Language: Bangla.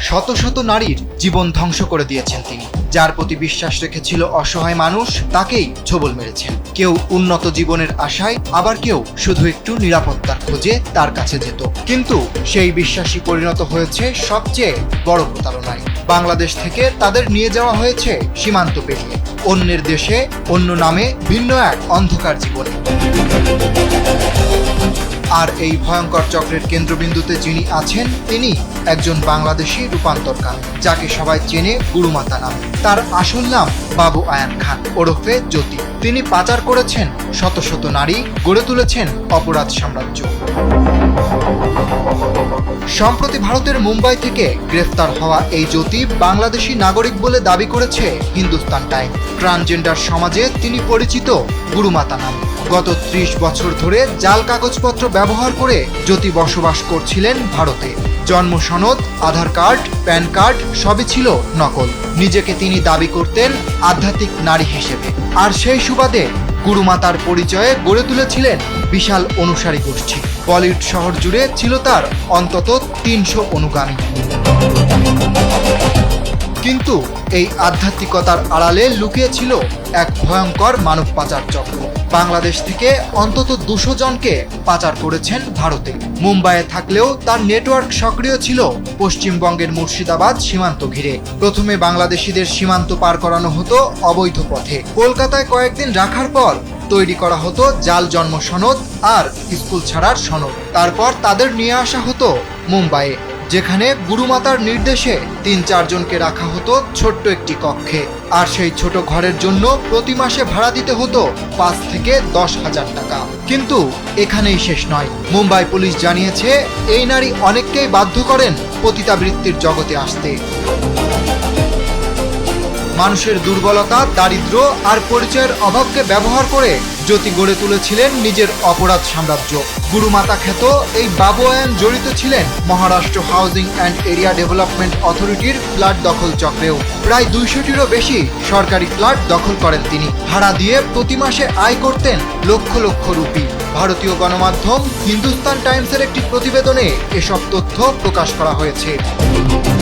শত শত নারীর জীবন ধ্বংস করে দিয়েছেন তিনি। যার প্রতি বিশ্বাস রেখেছিল অসহায় মানুষ, তাকেই ছবল মেরেছেন। কেউ উন্নত জীবনের আশায়, আবার কেউ শুধু একটু নিরাপত্তার খোঁজে তার কাছে যেত। কিন্তু সেই বিশ্বাসী পরিণত হয়েছে সবচেয়ে বড় প্রতারণায়। বাংলাদেশ থেকে তাদের নিয়ে যাওয়া হয়েছে সীমান্ত পেরিয়ে। অন্যের দেশে অন্য নামে ভিন্ন এক অন্ধকার জীবনে। আর এই ভয়ঙ্কর চক্রের কেন্দ্রবিন্দুতে যিনি আছেন, তিনি একজন বাংলাদেশি রূপান্তরকার, যাকে সবাই চেনে গুরুমাতা নাম। তার আসল নাম বাবু আয়ান খান, ওরফে জ্যোতি। তিনি পাচার করেছেন শত শত নারী, গড়ে তুলেছেন অপরাধ সাম্রাজ্য। সম্প্রতি ভারতের মুম্বাই থেকে গ্রেফতার হওয়া এই জ্যোতি বাংলাদেশি নাগরিক বলে দাবি করেছে হিন্দুস্তান টাইম। ট্রান্সজেন্ডার সমাজে তিনি পরিচিত গুরুমাতা নাম। গত ত্রিশ বছর ধরে জাল কাগজপত্র ব্যবহার করে জ্যোতি বসবাস করছিলেন ভারতে। জন্ম সনদ, আধার কার্ড, প্যান কার্ড সবই ছিল নকল। নিজেকে তিনি দাবি করতেন আধ্যাত্মিক নারী হিসেবে। আর সেই সুবাদে গুরুমাতার পরিচয়ে গড়ে তুলেছিলেন বিশাল অনুসারী গোষ্ঠী। বলিউড শহর জুড়ে ছিল তার অন্তত তিনশো অনুগামী। কিন্তু এই আধ্যাত্মিকতার আড়ালে লুকিয়ে ছিল এক ভয়ঙ্কর মানব পাচার চক্র। বাংলাদেশ থেকে অন্তত দুশো জনকে পাচার করেছেন ভারতে। মুম্বাইয়ে থাকলেও তার নেটওয়ার্ক সক্রিয় ছিল পশ্চিমবঙ্গের মুর্শিদাবাদ সীমান্ত ঘিরে। প্রথমে বাংলাদেশিদের সীমান্ত পার করানো হতো অবৈধ পথে। কলকাতায় কয়েকদিন রাখার পর তৈরি করা হতো জাল জন্ম সনদ আর স্কুল ছাড়ার সনদ। তারপর তাদের নিয়ে আসা হতো মুম্বাইয়ে। যেখানে গুরুমাতার নির্দেশে তিন চারজনকে রাখা হতো ছোট্ট একটি কক্ষে। আর সেই ছোট ঘরের জন্য প্রতি মাসে ভাড়া দিতে হতো পাঁচ থেকে দশ হাজার টাকা। কিন্তু এখানেই শেষ নয়। মুম্বাই পুলিশ জানিয়েছে, এই নারী অনেককেই বাধ্য করেন পতিতাবৃত্তির জগতে আসতে। মানুষের দুর্বলতা দারিদ্র আর পরিচয়ের অভাবকে ব্যবহার করে জ্যোতি গড়ে তুলেছিলেন নিজের অপরাধ সাম্রাজ্য। গুরুমাতা খ্যাত এই বাবু আয়ান জড়িত ছিলেন Maharashtra housing and area development অথরিটির ফ্ল্যাট দখল চক্রেও। প্রায় দুইশোটিরও বেশি সরকারি ফ্ল্যাট দখল করেন তিনি। ভাড়া দিয়ে প্রতি মাসে আয় করতেন লক্ষ লক্ষ রুপি। ভারতীয় গণমাধ্যম হিন্দুস্তান টাইমসের একটি প্রতিবেদনে এসব তথ্য প্রকাশ করা হয়েছে।